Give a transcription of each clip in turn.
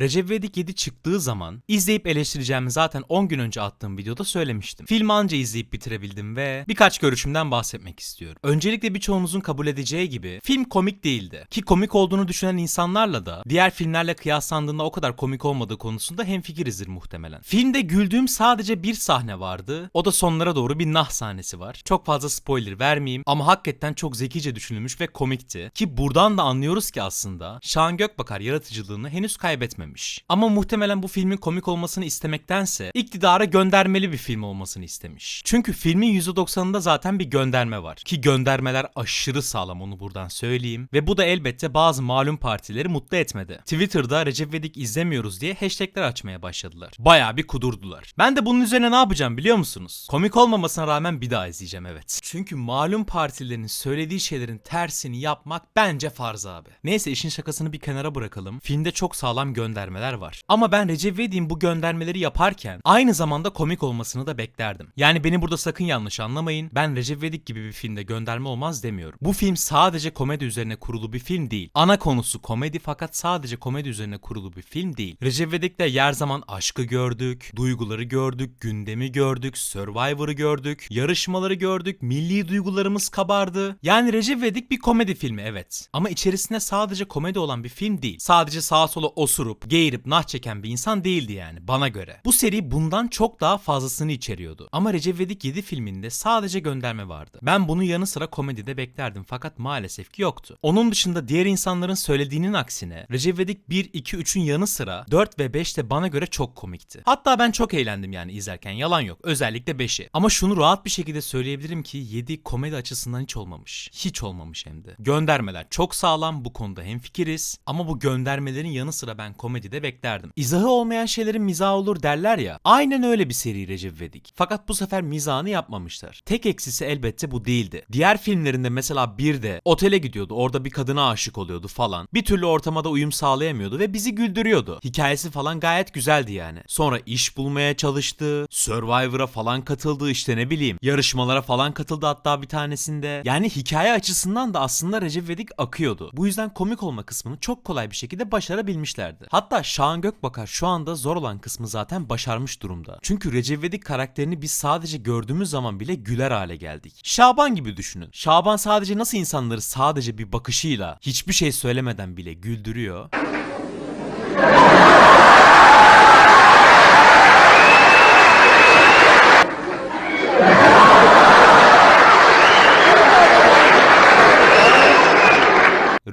Recep İvedik 7 çıktığı zaman izleyip eleştireceğimi zaten 10 gün önce attığım videoda söylemiştim. Filmi anca izleyip bitirebildim ve birkaç görüşümden bahsetmek istiyorum. Öncelikle birçoğunuzun kabul edeceği gibi film komik değildi. Ki komik olduğunu düşünen insanlarla da diğer filmlerle kıyaslandığında o kadar komik olmadığı konusunda hemfikirizdir muhtemelen. Filmde güldüğüm sadece bir sahne vardı. O da sonlara doğru bir nah sahnesi var. Çok fazla spoiler vermeyeyim ama hakikaten çok zekice düşünülmüş ve komikti. Ki buradan da anlıyoruz ki aslında Şahan Gökbakar yaratıcılığını henüz kaybetmemiş. Ama muhtemelen bu filmin komik olmasını istemektense iktidara göndermeli bir film olmasını istemiş. Çünkü filmin %90'ında zaten bir gönderme var. Ki göndermeler aşırı sağlam onu buradan söyleyeyim. Ve bu da elbette bazı malum partileri mutlu etmedi. Twitter'da Recep İvedik izlemiyoruz diye hashtagler açmaya başladılar. Bayağı bir kudurdular. Ben de bunun üzerine ne yapacağım biliyor musunuz? Komik olmamasına rağmen bir daha izleyeceğim evet. Çünkü malum partilerin söylediği şeylerin tersini yapmak bence farz abi. Neyse işin şakasını bir kenara bırakalım. Filmde çok sağlam göndermeler var. Ama ben Recep İvedik'in bu göndermeleri yaparken aynı zamanda komik olmasını da beklerdim. Yani beni burada sakın yanlış anlamayın. Ben Recep İvedik gibi bir filmde gönderme olmaz demiyorum. Bu film sadece komedi üzerine kurulu bir film değil. Ana konusu komedi fakat sadece komedi üzerine kurulu bir film değil. Recep İvedik'te yer zaman aşkı gördük, duyguları gördük, gündemi gördük, Survivor'ı gördük, yarışmaları gördük, milli duygularımız kabardı. Yani Recep İvedik bir komedi filmi evet. Ama içerisinde sadece komedi olan bir film değil. Sadece sağa sola osurup, geğirip, nah çeken bir insan değildi yani bana göre. Bu seri bundan çok daha fazlasını içeriyordu. Ama Recep İvedik 7 filminde sadece gönderme vardı. Ben bunun yanı sıra komedide beklerdim fakat maalesef ki yoktu. Onun dışında diğer insanların söylediğinin aksine Recep İvedik 1, 2, 3'ün yanı sıra 4 ve 5 de bana göre çok komikti. Hatta ben çok eğlendim yani izlerken yalan yok. Özellikle 5'i. Ama şunu rahat bir şekilde söyleyebilirim ki 7 komedi açısından hiç olmamış. Hiç olmamış hem de. Göndermeler çok sağlam bu konuda hemfikiriz. Ama bu göndermelerin yanı sıra ben komedide beklerdim. İzahı olmayan şeylerin mizahı olur derler ya. Aynen öyle bir seri Recep İvedik. Fakat bu sefer mizahını yapmamışlar. Tek eksisi elbette bu değildi. Diğer filmlerinde mesela bir de otele gidiyordu. Orada bir kadına aşık oluyordu falan. Bir türlü ortama da uyum sağlayamıyordu ve bizi güldürüyordu. Hikayesi falan gayet güzeldi yani. Sonra iş bulmaya çalıştı. Survivor'a falan katıldı işte ne bileyim. Yarışmalara falan katıldı hatta bir tanesinde. Yani hikaye açısından da aslında Recep İvedik akıyordu. Bu yüzden komik olma kısmını çok kolay bir şekilde başarabilmişlerdi. Hatta Şahan Gökbakar şu anda zor olan kısmı zaten başarmış durumda. Çünkü Recep İvedik karakterini biz sadece gördüğümüz zaman bile güler hale geldik. Şaban gibi düşünün. Şaban sadece nasıl insanları sadece bir bakışıyla hiçbir şey söylemeden bile güldürüyor.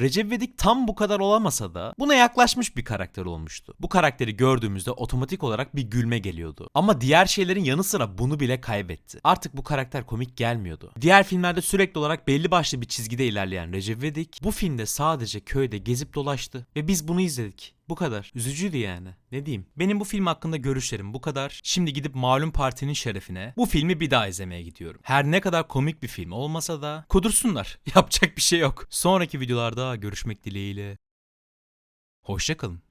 Recep İvedik tam bu kadar olamasa da buna yaklaşmış bir karakter olmuştu. Bu karakteri gördüğümüzde otomatik olarak bir gülme geliyordu. Ama diğer şeylerin yanı sıra bunu bile kaybetti. Artık bu karakter komik gelmiyordu. Diğer filmlerde sürekli olarak belli başlı bir çizgide ilerleyen Recep İvedik bu filmde sadece köyde gezip dolaştı ve biz bunu izledik. Bu kadar. Üzücüydü yani. Ne diyeyim? Benim bu film hakkında görüşlerim bu kadar. Şimdi gidip malum partinin şerefine bu filmi bir daha izlemeye gidiyorum. Her ne kadar komik bir film olmasa da kudursunlar. Yapacak bir şey yok. Sonraki videolarda görüşmek dileğiyle. Hoşçakalın.